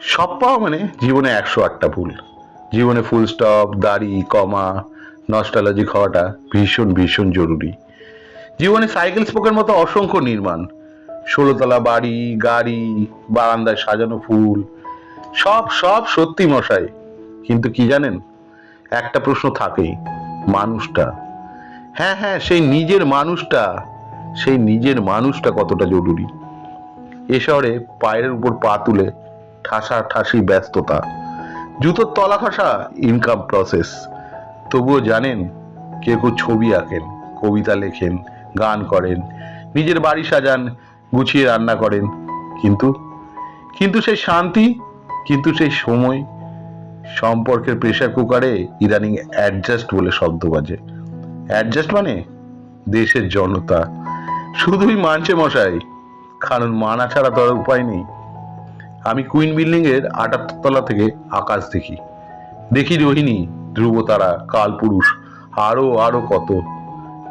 সব পাওয়া মানে জীবনে একশো আটটা ভুল। জীবনে ফুল স্টপ দাড়ি, কমা নস্টালজিক হওয়াটা ভীষণ ভীষণ জরুরি। জীবনে সাইকেল স্পোকের মতো অসংখ্য নির্মাণ। ষোলোতলা বাড়ি, গাড়ি, বারান্দায় সাজানো ফুল, সব সব সত্যি মশাই। কিন্তু কি জানেন? একটা প্রশ্ন থাকেই, মানুষটা। হ্যাঁ হ্যাঁ সেই নিজের মানুষটা, সেই নিজের মানুষটা কতটা জরুরি? এ শহরে পায়ের উপর পা তুলে ঠাসা ঠাসি ব্যস্ততা। জুতোর তলা খসা ইনকাম প্রসেস তবুও জানেন, কেউ কেউ ছবি আঁকেন, কবিতা লেখেন, গান করেন, নিজের বাড়ি সাজান, গুছিয়ে রান্না করেন। কিন্তু কিন্তু সেই শান্তি, কিন্তু সেই সময়, সম্পর্কের প্রেশার কুকারে ইদানিং অ্যাডজাস্ট বলে শব্দ বাজে। অ্যাডজাস্ট মানে দেশের জনতা। শুধুই মানছে মশাই, কারণ মানা ছাড়া তো আর উপায় নেই। আমি কুইন বিল্ডিং এর আটাত্তর তলা থেকে আকাশ দেখি। দেখি রোহিণী, ধ্রুবতারা, কালপুরুষ, আরও আরও কত।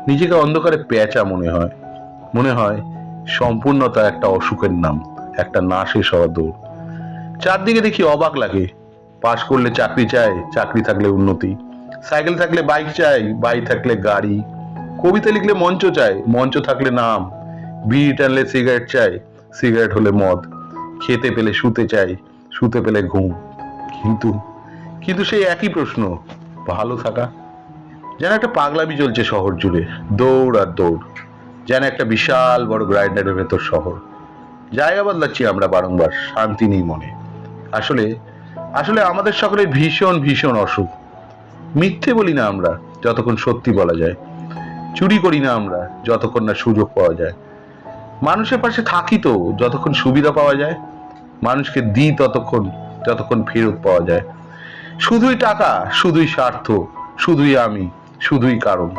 নিজেকে অন্ধকারে পেঁচা মনে হয়। মনে হয় সম্পূর্ণতা একটা অসুখের নাম, একটা না শেষ হওয়া দৌড়। চারদিকে দেখি অবাক লাগে। পাশ করলে চাকরি চাই চাকরি থাকলে উন্নতি। সাইকেল থাকলে বাইক চাই বাইক থাকলে গাড়ি। কবিতা লিখলে মঞ্চ চাই মঞ্চ থাকলে নাম। বিড়ি টানলে সিগারেট চাই সিগারেট হলে মদ। খেতে পেলে শুতে চাই, শুতে পেলে ঘুম। কিন্তু কিন্তু সেই একই প্রশ্ন, ভালো থাকা। যেন একটা পাগলামি চলছে শহর জুড়ে, দৌড় আর দৌড়। যেন একটা বিশাল বড় গ্রাইন্ডারের ভেতর শহর। জায়গা বদলাচ্ছি আমরা বারংবার, শান্তি নেই মনে। আসলে আসলে আমাদের সকলের ভীষণ ভীষণ অসুখ। মিথ্যে বলি না আমরা, যতক্ষণ সত্যি বলা যায়। চুরি করি না আমরা, যতক্ষণ না সুযোগ পাওয়া যায়। মানুষের পাশে থাকি তো, যতক্ষণ সুবিধা পাওয়া যায়। মানুষকে দিই ততক্ষণ, যতক্ষণ ফেরত পাওয়া যায়। শুধুই টাকা, শুধুই স্বার্থ, শুধুই আমি, শুধুই কারণ।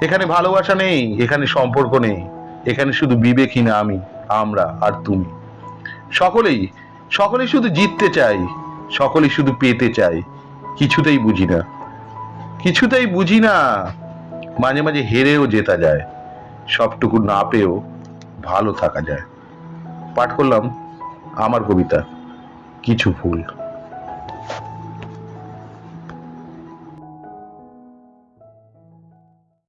এখানে ভালোবাসা নেই, এখানে সম্পর্ক নেই, এখানে শুধু বিবেকই না আমি, আমরা আর তুমি। সকলেই সকলেই শুধু জিততে চাই, সকলেই শুধু পেতে চাই, কিছুতেই বুঝি না। কিছুতেই বুঝি না, মাঝে মাঝে হেরেও জেতা যায়, সবটুকু না পেয়েও। ভালো থাকা যায়। পাঠ করলাম আমার কবিতা কিছু ফুল